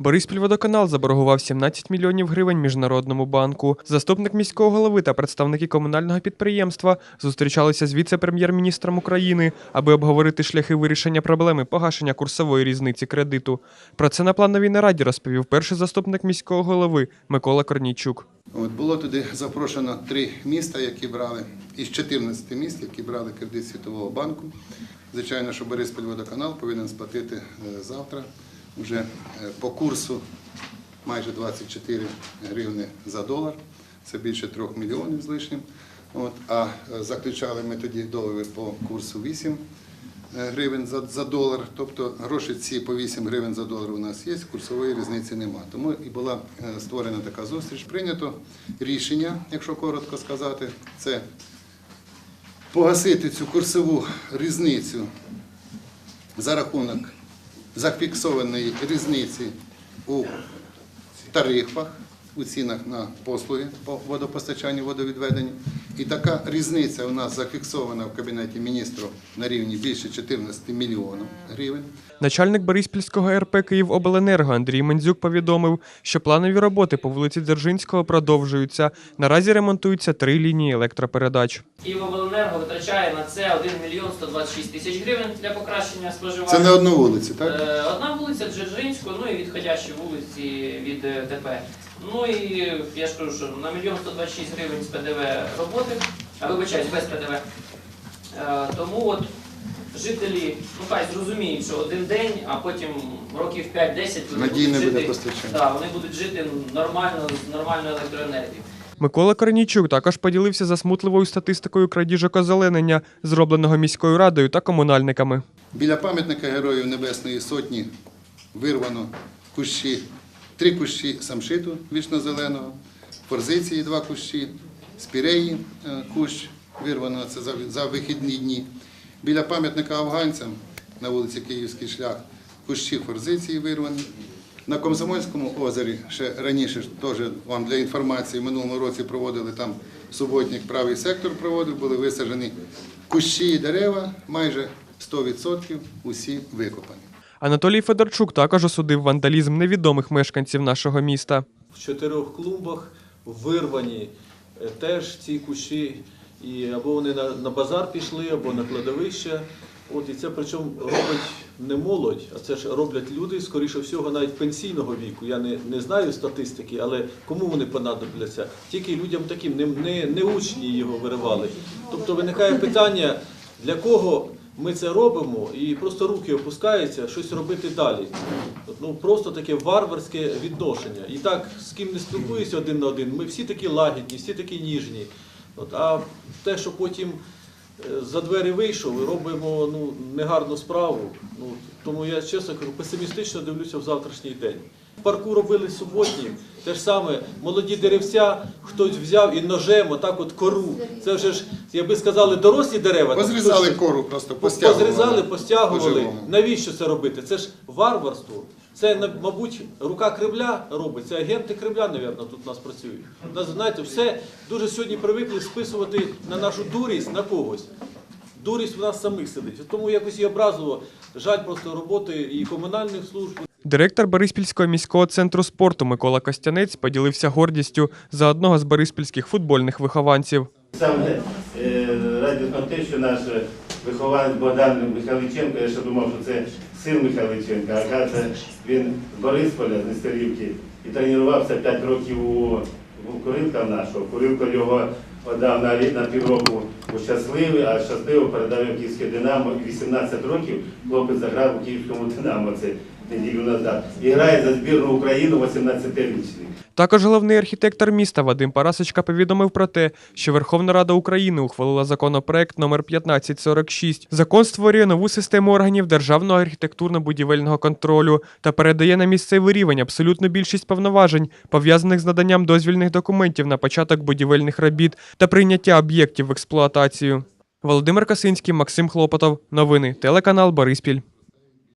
Бориспільводоканал заборгував 17 мільйонів гривень Міжнародному банку. Заступник міського голови та представники комунального підприємства зустрічалися з віце-прем'єр-міністром України, аби обговорити шляхи вирішення проблеми погашення курсової різниці кредиту. Про це на плановій нараді розповів перший заступник міського голови Микола Корнійчук. От було туди запрошено три міста, які брали із 14 міст, які брали кредит Світового банку. Звичайно, що Бориспільводоканал повинен сплатити е, завтра вже е, по курсу майже 24 гривни за долар. Це більше 3 мільйонів з лишнім. От, а е, заключали ми тоді договір по курсу 8 е, гривень за, за долар. Тобто гроші ці по 8 гривень за долар у нас є, курсової різниці нема. Тому і була створена така зустріч. Прийнято рішення, якщо коротко сказати, це погасити цю курсову різницю за рахунок зафіксованої різниці у тарифах, у цінах на послуги по водопостачанню, водовідведенню. І така різниця у нас зафіксована в Кабінеті міністрів на рівні більше 14 мільйонів гривень. Начальник Бориспільського РП «Київобленерго» Андрій Мендзюк повідомив, що планові роботи по вулиці Дзержинського продовжуються. Наразі ремонтуються три лінії електропередач. Київобленерго витрачає на це 1 мільйон 126 тисяч гривень для покращення споживання. Це не одну вулицю, так? Е, Одна вулиця Дзержинського, ну і відходящі вулиці від е, ТП. Ну і я ж кажу, що на мільйон 126 гривень з ПДВ роботи, а вибачаюсь, без ПДВ. Е, Тому от жителі, ну хай зрозуміють, що один день, а потім років 5-10 вони Надійне будуть жити, постачання. да, вони будуть жити нормально, з нормальною електроенергією. Микола Корнійчук також поділився засмутливою статистикою крадіжок озеленення, зробленого міською радою та комунальниками. Біля пам'ятника Героїв Небесної Сотні вирвано кущі, три кущі самшиту вічно-зеленого, форзиції два кущі, спіреї е, кущ вирвано це за вихідні дні. Біля пам'ятника афганцям на вулиці Київський шлях кущі форзиції вирвані. На Комсомольському озері ще раніше теж вам для інформації в минулому році проводили там суботник, правий сектор проводив, були висаджені кущі і дерева, майже 100% усі викопані. Анатолій Федорчук також осудив вандалізм невідомих мешканців нашого міста. в чотирьох клумбах вирвані е, теж ці кущі, і або вони на, на базар пішли, або на кладовище. От і це причому робить не молодь, а це ж роблять люди, скоріше всього, навіть пенсійного віку. Я не, не знаю статистики, але кому вони понадобляться? Тільки людям таким, не, не, не учні його виривали. Тобто виникає питання, для кого ми це робимо, і просто руки опускаються щось робити далі. Ну просто таке варварське відношення. І так, з ким не спілкуюся один на один, ми всі такі лагідні, всі такі ніжні. От, а те, що потім е, за двері вийшов робимо ну, негарну справу. Ну, тому я чесно кажу, песимістично дивлюся в завтрашній день. Парку робили суботні, те ж саме, молоді деревця, хтось взяв і ножем, отак от кору. Це вже ж, якби сказали, дорослі дерева. Позрізали хтось- кору, просто постягували. Позрізали, постягували. Навіщо це робити? Це ж варварство. Це, мабуть, рука Кремля робить. Це агенти Кремля, мабуть, тут у нас працюють. У Нас, знаєте, все дуже сьогодні привикли списувати на нашу дурість на когось. Дурість в нас самих сидить. Тому якось і образливо. Жаль просто роботи і комунальних служб, Директор Бориспільського міського центру спорту Микола Костянець поділився гордістю за одного з бориспільських футбольних вихованців. Саме радіо те, що наш вихованець Богдан Михайличенко, я ще думав, що це син Михайличенка, а оказується, він з Борисполя, з Нестерівки, і тренувався 5 років у, Курилка нашого. Курилко його подав на, на півроку у щасливий, а щасливо передав Київське Динамо. І 18 років хлопець заграв у Київському Динамо, це неділю назад. І грає за збірну Україну 18-річний. Також головний архітектор міста Вадим Парасочка повідомив про те, що Верховна Рада України ухвалила законопроект номер 1546. Закон створює нову систему органів державного архітектурно-будівельного контролю та передає на місцевий рівень абсолютну більшість повноважень, пов'язаних з наданням дозвільних документів на початок будівельних робіт та прийняття об'єктів в експлуатацію. Володимир Касинський, Максим Хлопотов. Новини. Телеканал Бориспіль.